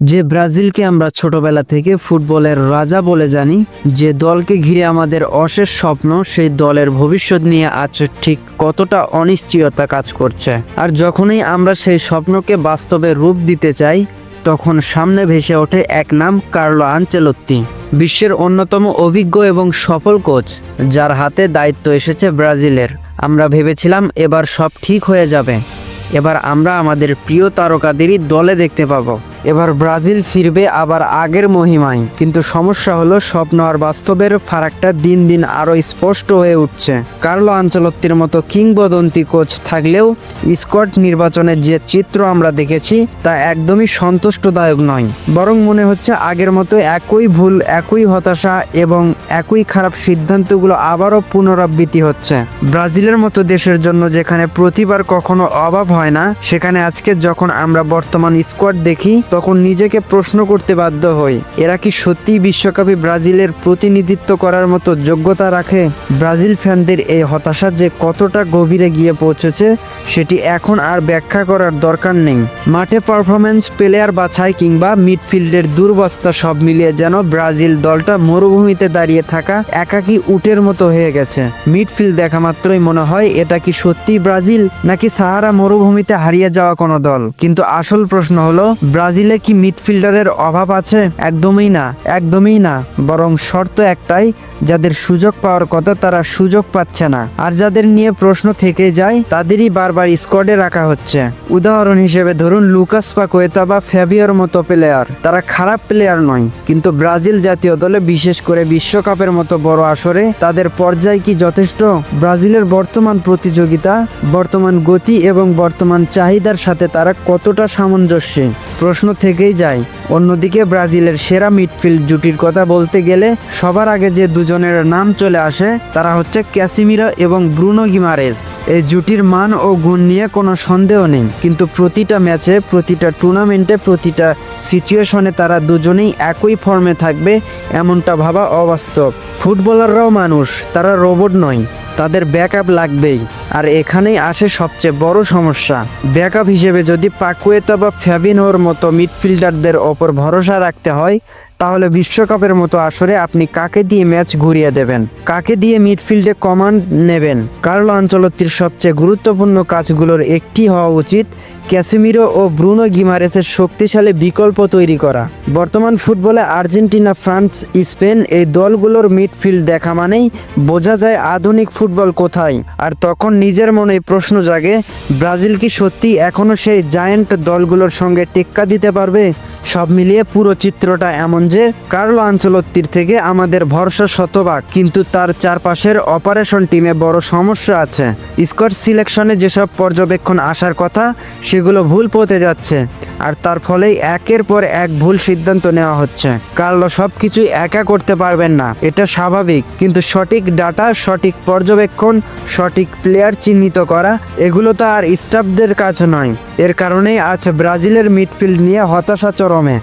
যে ব্রাজিলকে আমরা ছোটবেলা থেকে ফুটবলের রাজা বলে জানি, যে দলকে ঘিরে আমাদের অশেষ স্বপ্ন, সেই দলের ভবিষ্যৎ নিয়ে আজ ঠিক কতটা অনিশ্চয়তা কাজ করছে। আর যখনই আমরা সেই স্বপ্নকে বাস্তবে রূপ দিতে চাই, তখন সামনে ভেসে ওঠে এক নাম, কার্লো আঞ্চেলত্তি বিশ্বের অন্যতম অভিজ্ঞ এবং সফল কোচ, যার হাতে দায়িত্ব এসেছে ব্রাজিলের। আমরা ভেবেছিলাম এবার সব ঠিক হয়ে যাবে। এবার আমরা আমাদের প্রিয় তারকাদেরই দলে দেখতে পাবো। এবার ব্রাজিল ফিরবে আবার আগের মহিমায়। কিন্তু সমস্যা হলো স্বপ্ন আর বাস্তবের ফারাকটা দিন দিন আরও স্পষ্ট হয়ে উঠছে। কার্লো আঞ্চলত্তির মতো কিংবদন্তি কোচ থাকলেও স্কট নির্বাচনের যে চিত্র আমরা দেখেছি, তা একদমই সন্তুষ্টদায়ক নয়। বরং মনে হচ্ছে আগের মতো একই ভুল, একই হতাশা এবং একই খারাপ সিদ্ধান্তগুলো আবারও পুনরাবৃত্তি হচ্ছে। ব্রাজিলের মতো দেশের জন্য যেখানে প্রতিবার কখনো অভাব হয় না, সেখানে আজকে যখন আমরা বর্তমান স্কোয়াড দেখি তখন নিজেকে প্রশ্ন করতে বাধ্য হই, এরা কি সত্যিই বিশ্বকাপে ব্রাজিলের প্রতিনিধিত্ব করার মতো যোগ্যতা রাখে? ব্রাজিল ফ্যানদের এই হতাশা যে কতটা গভীরে গিয়ে পৌঁছেছে, সেটি এখন আর ব্যাখ্যা করার দরকার নেই। মাঠে পারফরমেন্স প্লেয়ার বাছাই কিংবা মিডফিল্ডের দুর্বস্থা সব মিলিয়ে যেন ব্রাজিল দলটা মরুভূমিতে দাঁড়িয়ে থাকা একাকী উটের মতো হয়ে গেছে। মিডফিল্ড দেখা মাত্রই মনে হয়, এটা কি সত্যি ব্রাজিল, নাকি সাহারা মরুভূমিতে হারিয়ে যাওয়া কোনো দল? কিন্তু আসল প্রশ্ন হলো, ব্রাজিলে কি মিডফিল্ডারের অভাব আছে? একদমই না একদমই না। বরং শর্ত একটাই, যাদের সুযোগ পাওয়ার কথা তারা সুযোগ পাচ্ছে না। আর যাদের নিয়ে প্রশ্ন থেকে যায়, তাদেরই বারবার স্কোয়াডে রাখা হচ্ছে। উদাহরণ হিসেবে ধরুন, লুকাস পাকোয়েতা বা ফ্যাবিওর মতো প্লেয়ার। তারা খারাপ প্লেয়ার নয়, কিন্তু ব্রাজিল জাতীয় দলে, বিশেষ করে বিশ্বকাপের মতো বড় আসরে, তাদের পর্যায় কি যথেষ্ট? ব্রাজিলের বর্তমান প্রতিযোগিতা, বর্তমান গতি এবং বর্তমান চাহিদার সাথে তারা কতটা সামঞ্জস্যে? প্রশ্ন থেকেই যায়। অন্যদিকে ব্রাজিলের সেরা মিডফিল্ড জুটির কথা বলতে গেলে সবার আগে যে দুজনের নাম চলে আসে, তারা হচ্ছে ক্যাসিমিরা এবং ব্রুনো গিমারেস। এই জুটির মান ও গুণ নিয়ে কোনো সন্দেহ নেই, কিন্তু প্রতিটা ম্যাচে, প্রতিটা টুর্নামেন্টে, প্রতিটা সিচুয়েশনে তারা দুজনেই একই ফর্মে থাকবে, এমনটা ভাবা অবাস্তব। ফুটবলাররাও মানুষ, তারা রোবট নয়। তাদের ব্যাকআপ লাগবেই। আর এখানেই আসে সবচেয়ে বড় সমস্যা। ব্যাকআপ হিসেবে যদি পাকুয়েতা বা ফ্যাবিনোর মতো মিডফিল্ডারদের ওপর ভরসা রাখতে হয় তাহলে বিশ্বকাপের মতো আসরে আপনি কাকে দিয়ে ম্যাচ ঘুরিয়ে দেবেন? কাকে দিয়ে মিডফিল্ডে কমান্ড নেবেন? কার্লো আঞ্চলত্তির সবচেয়ে গুরুত্বপূর্ণ কাজগুলোর একটি হওয়া উচিত, ক্যাসিমিরো ও ব্রুনো গিমারেসের শক্তিশালী বিকল্প তৈরি করা। বর্তমান ফুটবলে আর্জেন্টিনা, ফ্রান্স, স্পেন এই দলগুলোর মিডফিল্ড দেখা মানেই বোঝা যায় আধুনিক ফুটবল কোথায়। আর তখন নিজের মনে প্রশ্ন জাগে, ব্রাজিল কি সত্যি এখনও সেই জায়ান্ট দলগুলোর সঙ্গে টেক্কা দিতে পারবে? সব মিলিয়ে পুরো চিত্রটা এমন যে কার্লো আঞ্চলত্তির থেকে আমাদের ভরসা শতভাগ, কিন্তু তার চারপাশের অপারেশন টিমে বড় সমস্যা আছে। স্কোয়াড সিলেকশনে যেসব পর্যবেক্ষণ আসার কথা, সেগুলো ভুল পথে যাচ্ছে। আর তার ফলেই একের পর এক ভুল সিদ্ধান্ত নেওয়া হচ্ছে। কার্লো সব কিছুই একা করতে পারবেন না। এটা স্বাভাবিক। কিন্তু সঠিক ডাটা, সঠিক পর্যবেক্ষণ, সঠিক প্লেয়ার চিহ্নিত করা, এগুলো তো আর স্টাফদের কাজ নয়। এর কারণেই আজ ব্রাজিলের মিডফিল্ড নিয়ে হতাশা চরমে।